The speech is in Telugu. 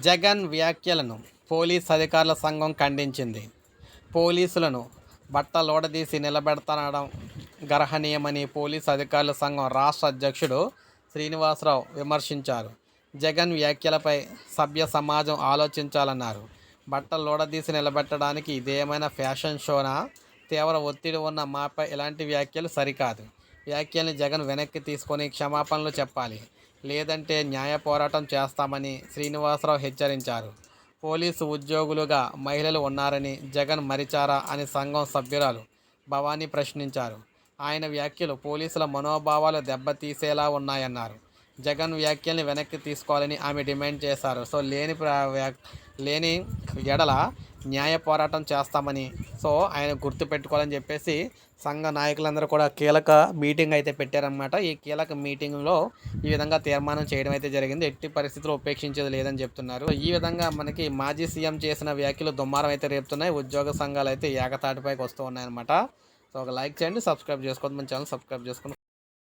జగన్ వ్యాఖ్యలను పోలీస్ అధికారుల సంఘం ఖండించింది. పోలీసులను బట్టలోడదీసి నిలబెడతానడం గర్హనీయమని పోలీస్ అధికారుల సంఘం రాష్ట్ర అధ్యక్షుడు శ్రీనివాసరావు విమర్శించారు. జగన్ వ్యాఖ్యలపై సభ్య సమాజం ఆలోచించాలన్నారు. బట్టలోడదీసి నిలబెట్టడానికి ఇదేమైనా ఫ్యాషన్ షోనా? తీవ్ర ఒత్తిడి ఉన్న మాపై ఇలాంటి వ్యాఖ్యలు సరికాదు. వ్యాఖ్యల్ని జగన్ వెనక్కి తీసుకొని క్షమాపణలు చెప్పాలి. లేదంటే న్యాయ పోరాటం చేస్తామని శ్రీనివాసరావు హెచ్చరించారు. పోలీసు ఉద్యోగులుగా మహిళలు ఉన్నారని జగన్ మరిచారా అని సంఘం సభ్యురాలు భవానీ ప్రశ్నించారు. ఆయన వ్యాఖ్యలు పోలీసుల మనోభావాలు దెబ్బతీసేలా ఉన్నాయన్నారు. జగన్ వ్యాఖ్యల్ని వెనక్కి తీసుకోవాలని ఆమె డిమాండ్ చేశారు. సో లేని ప్ర- వ్యా- లేని ఎడల న్యాయ పోరాటం చేస్తామని. సో ఆయన గుర్తు పెట్టుకోవాలని చెప్పేసి సంఘ నాయకులందరూ కూడా కీలక మీటింగ్ అయితే పెట్టారనమాట ఈ కీలక మీటింగ్లో ఈ విధంగా తీర్మానం చేయడం అయితే జరిగింది. ఎట్టి పరిస్థితులు ఉపేక్షించేది లేదని చెప్తున్నారు. ఈ విధంగా మనకి మాజీ సీఎం చేసిన వ్యాఖ్యలు దుమ్మారం అయితే రేపుతున్నాయి. ఉద్యోగ సంఘాలు అయితే ఏకతాటిపైకి వస్తూ ఉన్నాయన్నమాట. సో ఒక లైక్ చేయండి సబ్స్క్రైబ్ చేసుకోవద్దు. మన ఛానల్ సబ్స్క్రైబ్ చేసుకోండి